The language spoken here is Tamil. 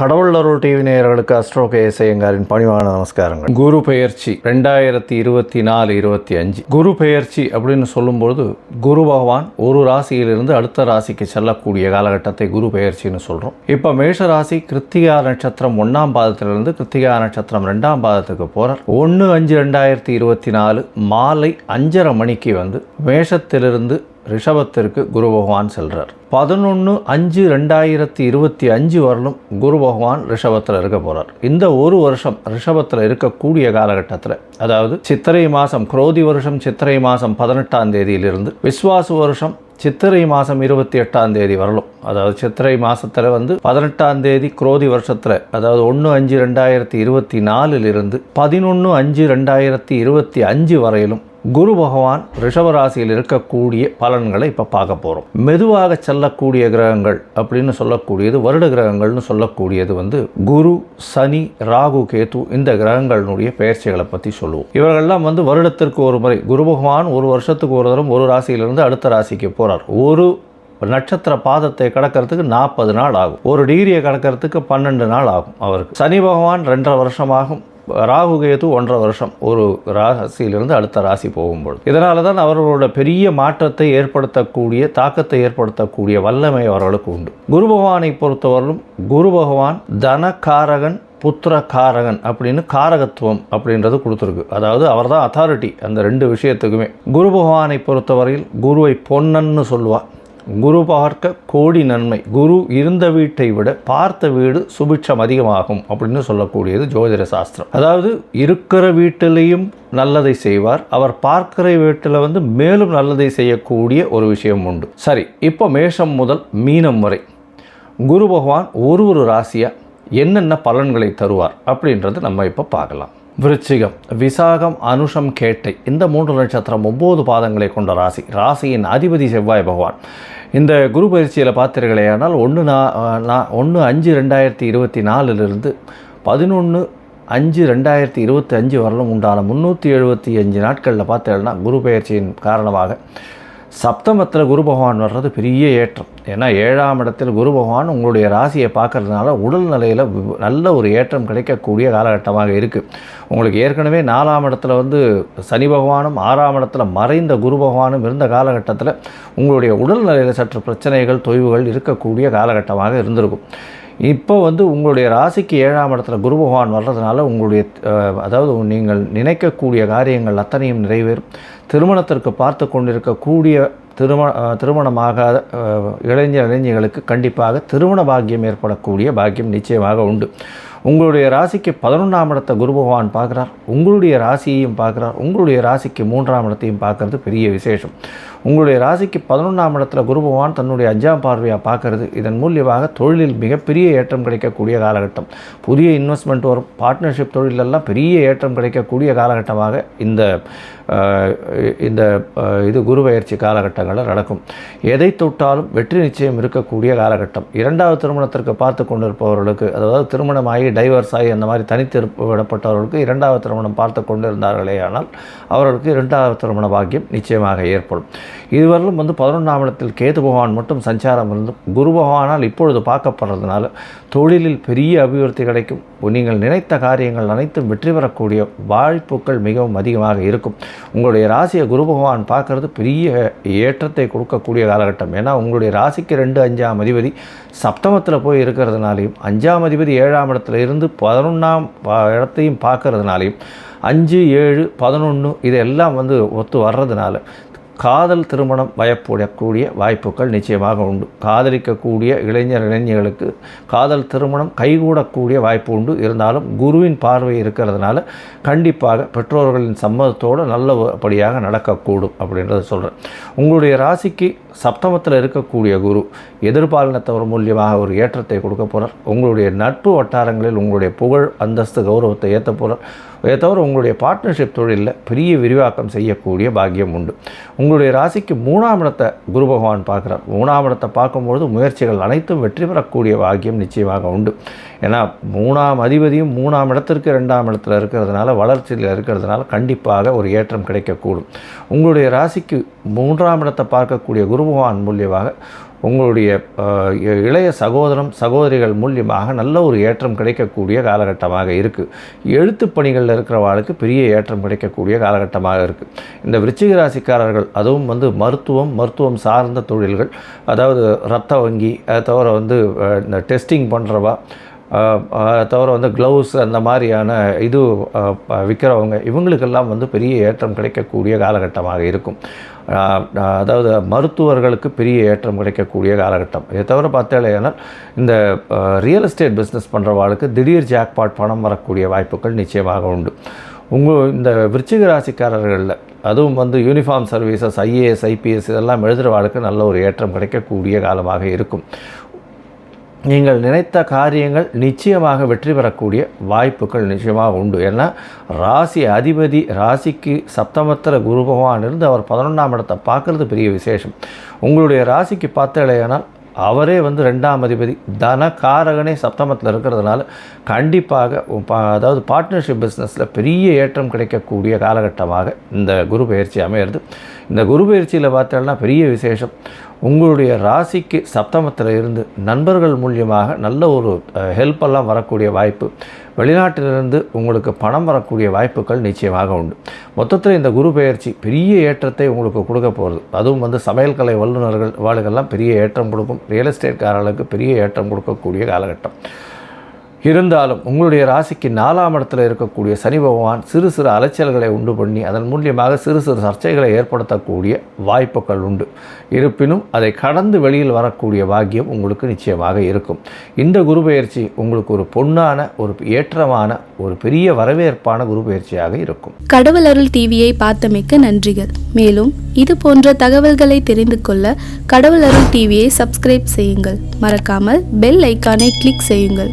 கடவுள் அருள் டிவி நேயர்களுக்கு அஸ்ட்ரோ கேஎஸ் ஐயங்காரின் பணிவான நமஸ்காரங்கள். குரு பெயர்ச்சி ரெண்டாயிரத்தி இருபத்தி நாலு இருபத்தி அஞ்சு. குரு பெயர்ச்சி அப்படின்னு சொல்லும்போது குரு பகவான் ஒரு ராசியிலிருந்து அடுத்த ராசிக்கு செல்லக்கூடிய காலகட்டத்தை குரு பெயர்ச்சின்னு சொல்கிறோம் இப்போ மேஷ ராசி கிருத்திகா நட்சத்திரம் ஒன்றாம் பாதத்திலிருந்து கிருத்திகா நட்சத்திரம் ரெண்டாம் பாதத்துக்கு போகிறார் ஒன்று அஞ்சு ரெண்டாயிரத்தி இருபத்தி நாலு மாலை அஞ்சரை மணிக்கு வந்து மேஷத்திலிருந்து ரிஷபத்திற்கு குரு பகவான் செல்கிறார் பதினொன்று அஞ்சு ரெண்டாயிரத்தி இருபத்தி அஞ்சு வரலும் குரு பகவான் ரிஷபத்தில் இருக்க போகிறார் இந்த ஒரு வருஷம் ரிஷபத்தில் இருக்கக்கூடிய காலகட்டத்தில் அதாவது சித்திரை மாதம் குரோதி வருஷம் சித்திரை மாதம் பதினெட்டாம் தேதியிலிருந்து விஸ்வாசு வருஷம் சித்திரை மாதம் இருபத்தி எட்டாம் தேதி வரலும் அதாவது சித்திரை மாதத்தில் வந்து பதினெட்டாம் தேதி குரோதி வருஷத்தில் அதாவது ஒன்று அஞ்சு ரெண்டாயிரத்தி இருபத்தி நாலிலிருந்து பதினொன்று அஞ்சு ரெண்டாயிரத்தி இருபத்தி அஞ்சு வரையிலும் குரு பகவான் ரிஷபராசியில் இருக்கக்கூடிய பலன்களை இப்போ பார்க்க போகிறோம் மெதுவாக செல்லக்கூடிய கிரகங்கள் அப்படின்னு சொல்லக்கூடியது வருட கிரகங்கள்னு சொல்லக்கூடியது வந்து குரு சனி ராகு கேத்து இந்த கிரகங்களினுடைய பெயர்ச்சிகளை பற்றி சொல்லுவோம். இவர்கள்லாம் வந்து வருடத்திற்கு ஒரு முறை குரு பகவான் ஒரு வருஷத்துக்கு ஒரு தரம் ஒரு ராசியிலிருந்து அடுத்த ராசிக்கு போகிறார் ஒரு நட்சத்திர பாதத்தை கடக்கிறதுக்கு நாற்பது நாள் ஆகும். ஒரு டிகிரியை கடக்கிறதுக்கு பன்னெண்டு நாள் ஆகும் அவருக்கு. சனி பகவான் ரெண்டரை வருஷமாகும். ராகு கேது ஒன்றரை வருஷம். ஒரு ராசியிலிருந்து அடுத்த ராசி போகும்போது இதனால தான் அவர்களோட பெரிய மாற்றத்தை ஏற்படுத்தக்கூடிய தாக்கத்தை ஏற்படுத்தக்கூடிய வல்லமை அவர்களுக்கு உண்டு. குரு பகவானை பொறுத்தவரையிலும் குரு பகவான் தனகாரகன் புத்திரகாரகன் அப்படின்னு காரகத்துவம் அப்படின்றது கொடுத்துருக்கு. அதாவது அவர் தான் அத்தாரிட்டி அந்த ரெண்டு விஷயத்துக்குமே. குரு பகவானை பொறுத்தவரையில் குருவை பொன்னன்னு சொல்லுவாள் குரு பார்க்க கோடி நன்மை. குரு இருந்த வீட்டை விட பார்த்த வீடு சுபிட்சம் அதிகமாகும் அப்படின்னு சொல்லக்கூடியது ஜோதிட சாஸ்திரம். அதாவது இருக்கிற வீட்டிலையும் நல்லதை செய்வார். அவர் பார்க்கிற வீட்டில் வந்து மேலும் நல்லதை செய்யக்கூடிய ஒரு விஷயம் உண்டு. சரி இப்போ மேஷம் முதல் மீனம் வரை. குரு பகவான் ஒரு ஒரு ராசியாக என்னென்ன பலன்களை தருவார் அப்படின்றது நம்ம இப்போ பார்க்கலாம். விருச்சிகம். விசாகம் அனுஷம் கேட்டை. இந்த மூன்று நட்சத்திரம் ஒம்பது பாதங்களை கொண்ட ராசி. ராசியின் அதிபதி செவ்வாய் பகவான். இந்த குரு பயிற்சியில் பார்த்தீர்களேயானால் ஒன்று நான் ஒன்று அஞ்சு ரெண்டாயிரத்தி இருபத்தி நாலுலேருந்து பதினொன்று அஞ்சு ரெண்டாயிரத்தி இருபத்தி அஞ்சு வரலும் உண்டான முந்நூற்றி எழுபத்தி அஞ்சு நாட்களில் பார்த்தீங்கன்னா குரு பயிற்சியின் காரணமாக சப்தமத்தில் குரு பகவான் வர்றது பெரிய ஏற்றம். ஏன்னா ஏழாம் இடத்தில் குரு பகவான் உங்களுடைய ராசியை பார்க்கறதுனால உடல் நிலையில் நல்ல ஒரு ஏற்றம் கிடைக்கக்கூடிய காலகட்டமாக இருக்குது உங்களுக்கு ஏற்கனவே நாலாம் இடத்துல வந்து சனி பகவானும் ஆறாம் இடத்துல மறைந்த குரு பகவானும் இருந்த காலகட்டத்தில் உங்களுடைய உடல் நிலையில் சற்று பிரச்சனைகள் தொய்வுகள் இருக்கக்கூடிய காலகட்டமாக இருந்திருக்கும். இப்போ வந்து உங்களுடைய ராசிக்கு ஏழாம் இடத்துல குரு பகவான் வர்றதுனால உங்களுடைய அதாவது நீங்கள் நினைக்கக்கூடிய காரியங்கள் அத்தனையும் நிறைவேறும். திருமணத்திற்கு பார்த்து கொண்டிருக்கக்கூடிய திருமண திருமணமாகாத இளைஞர் இளைஞர்களுக்கு கண்டிப்பாக திருமண பாக்கியம் ஏற்படக்கூடிய பாக்கியம் நிச்சயமாக உண்டு. உங்களுடைய ராசிக்கு பதினொன்றாம் இடத்தை குரு பகவான் பார்க்குறார். உங்களுடைய ராசியையும் பார்க்குறார். உங்களுடைய ராசிக்கு மூன்றாம் இடத்தையும் பார்க்குறது பெரிய விசேஷம். உங்களுடைய ராசிக்கு பதினொன்றாம் இடத்துல குரு பகவான் தன்னுடைய அஞ்சாம் பார்வையாக பார்க்கறது. இதன் மூலியமாக தொழிலில் மிகப்பெரிய ஏற்றம் கிடைக்கக்கூடிய காலகட்டம். புதிய இன்வெஸ்ட்மெண்ட் வரும். பார்ட்னர்ஷிப் தொழிலெல்லாம் பெரிய ஏற்றம் கிடைக்கக்கூடிய காலகட்டமாக இந்த இந்த இது குரு பயிற்சி காலகட்டங்களில் நடக்கும். எதை தொட்டாலும் வெற்றி நிச்சயம் இருக்கக்கூடிய காலகட்டம். இரண்டாவது திருமணத்திற்கு பார்த்து கொண்டிருப்பவர்களுக்கு அதாவது திருமணமாகி டைவர்ஸ் ஆகி அந்த மாதிரி தனித்து விடப்பட்டவர்களுக்கு இரண்டாவது திருமணம் பார்த்து கொண்டிருந்தார்களே ஆனால் அவர்களுக்கு இரண்டாவது திருமண பாக்கியம் நிச்சயமாக ஏற்படும். இதுவரையிலும் வந்து பதினொன்றாம் இடத்தில் கேது பகவான் மட்டும் சஞ்சாரம் இருந்து குரு பகவானால் இப்பொழுது பார்க்கப்படுறதுனால தொழிலில் பெரிய அபிவிருத்தி கிடைக்கும். நீங்கள் நினைத்த காரியங்கள் அனைத்தும் வெற்றி பெறக்கூடிய வாய்ப்புகள் மிகவும் அதிகமாக இருக்கும். உங்களுடைய ராசியை குரு பகவான் பார்க்கறது பெரிய ஏற்றத்தை கொடுக்கக்கூடிய காலகட்டம். ஏன்னா உங்களுடைய ராசிக்கு ரெண்டு அஞ்சாம் அதிபதி சப்தமத்தில் போய் இருக்கிறதுனாலையும் அஞ்சாம் அதிபதி ஏழாம் இடத்துல இருந்து பதினொன்றாம் இடத்தையும் பார்க்கறதுனாலையும் அஞ்சு ஏழு பதினொன்று இதெல்லாம் வந்து ஒத்து வர்றதுனால காதல் திருமணம் வயப்படக்கூடிய வாய்ப்புகள் நிச்சயமாக உண்டு. காதலிக்கக்கூடிய இளைஞர் இளைஞர்களுக்கு காதல் திருமணம் கைகூடக்கூடிய வாய்ப்பு உண்டு. இருந்தாலும் குருவின் பார்வை இருக்கிறதுனால கண்டிப்பாக பெற்றோர்களின் சம்மதத்தோடு நல்லபடியாக நடக்கக்கூடும் அப்படின்றத சொல்கிறேன் உங்களுடைய ராசிக்கு சப்தமத்தில் இருக்கக்கூடிய குரு எதிர்பாலினத்தவர் மூலியமாக ஒரு ஏற்றத்தை கொடுக்க போகிறார் உங்களுடைய நட்பு வட்டாரங்களில் உங்களுடைய புகழ் அந்தஸ்து கௌரவத்தை ஏற்ற போகிறார் இதை தவிர உங்களுடைய பார்ட்னர்ஷிப் தொழிலில் பெரிய விரிவாக்கம் செய்யக்கூடிய பாக்கியம் உண்டு. உங்களுடைய ராசிக்கு மூணாம் இடத்தை குரு பகவான் பார்க்குறார். மூணாம் இடத்தை பார்க்கும்பொழுது முயற்சிகள் அனைத்தும் வெற்றி பெறக்கூடிய பாக்கியம் நிச்சயமாக உண்டு. ஏன்னா மூணாம் அதிபதியும் மூணாம் இடத்திற்கு ரெண்டாம் இடத்துல இருக்கிறதுனால வளர்ச்சியில் இருக்கிறதுனால கண்டிப்பாக ஒரு ஏற்றம் கிடைக்கக்கூடும். உங்களுடைய ராசிக்கு மூன்றாம் இடத்தை பார்க்கக்கூடிய குரு பகவான் மூலியமாக உங்களுடைய இ- இளைய சகோதரம் சகோதரிகள் மூலியமாக நல்ல ஒரு ஏற்றம் கிடைக்கக்கூடிய காலகட்டமாக இருக்குது எழுத்து பணிகளில் இருக்கிறவாளுக்கு பெரிய ஏற்றம் கிடைக்கக்கூடிய காலகட்டமாக இருக்குது இந்த விருச்சிக ராசிக்காரர்கள் அதுவும் வந்து மருத்துவம் மருத்துவம் சார்ந்த தொழில்கள் அதாவது ரத்த வங்கி அதை தவிர வந்து இந்த டெஸ்டிங் பண்ணுறவா தவிர வந்து க்ளவுஸ் அந்த மாதிரியான இது விற்கிறவங்க இவங்களுக்கெல்லாம் வந்து பெரிய ஏற்றம் கிடைக்கக்கூடிய காலகட்டமாக இருக்கும். அதாவது மருத்துவர்களுக்கு பெரிய ஏற்றம் கிடைக்கக்கூடிய காலகட்டம். இதை தவிர பார்த்தாலேனால் இந்த ரியல் எஸ்டேட் பிஸ்னஸ் பண்ணுறவாளுக்கு திடீர் ஜாக்பாட் பணம் வரக்கூடிய வாய்ப்புகள் நிச்சயமாக உண்டு. உங்கள் இந்த விருச்சிக ராசிக்காரர்களில் அதுவும் வந்து யூனிஃபார்ம் சர்வீசஸ் ஐஏஎஸ் ஐபிஎஸ் இதெல்லாம் எழுதுகிறவாளுக்கு நல்ல ஒரு ஏற்றம் கிடைக்கக்கூடிய காலமாக இருக்கும். நீங்கள் நினைத்த காரியங்கள் நிச்சயமாக வெற்றி பெறக்கூடிய வாய்ப்புகள் நிச்சயமாக உண்டு. ஏன்னா ராசி அதிபதி ராசிக்கு சப்தமத்திர குரு பகவான் இருந்து அவர் பதினொன்றாம் இடத்தை பார்க்குறது பெரிய விசேஷம். உங்களுடைய ராசிக்கு பார்த்தலையானால் அவரே வந்து ரெண்டாம் அதிபதி. தன காரகனே சப்தமத்தில் இருக்கிறதுனால கண்டிப்பாக பா- அதாவது பார்ட்னர்ஷிப் பிஸ்னஸில் பெரிய ஏற்றம் கிடைக்கக்கூடிய காலகட்டமாக இந்த குரு பயிற்சி அமையிறது. இந்த குரு பயிற்சியில் பார்த்தோம்னா பெரிய விசேஷம். உங்களுடைய ராசிக்கு சப்தமத்தில் இருந்து நண்பர்கள் மூலியமாக நல்ல ஒரு ஹெல்ப் எல்லாம் வரக்கூடிய வாய்ப்பு. வெளிநாட்டிலிருந்து உங்களுக்கு பணம் வரக்கூடிய வாய்ப்புகள் நிச்சயமாக உண்டு. மொத்தத்தில் இந்த குரு பெயர்ச்சி பெரிய ஏற்றத்தை உங்களுக்கு கொடுக்க போகிறது அதுவும் வந்து சமையல் கலை வல்லுநர்கள் வாழ்கள்லாம் பெரிய ஏற்றம் கொடுக்கும். ரியல் எஸ்டேட்காரர்களுக்கு பெரிய ஏற்றம் கொடுக்கக்கூடிய காலகட்டம். இருந்தாலும் உங்களுடைய ராசிக்கு நாலாம் இடத்துல இருக்கக்கூடிய சனி பகவான் சிறு சிறு அலைச்சல்களை உண்டு பண்ணி அதன் மூலியமாக சிறு சிறு சர்ச்சைகளை ஏற்படுத்தக்கூடிய வாய்ப்புகள் உண்டு. இருப்பினும் அதை கடந்து வெளியில் வரக்கூடிய பாக்கியம் உங்களுக்கு நிச்சயமாக இருக்கும். இந்த குரு பயிற்சி உங்களுக்கு ஒரு பொன்னான ஒரு ஏற்றமான ஒரு பெரிய வரவேற்பான குரு பயிற்சியாக இருக்கும். கடவுள் அருள் டிவியை பார்த்தமைக்க நன்றிகள். மேலும் இது போன்ற தகவல்களை தெரிந்து கொள்ள கடவுள் அருள் டிவியை சப்ஸ்கிரைப் செய்யுங்கள். மறக்காமல் பெல் ஐக்கானை கிளிக் செய்யுங்கள்.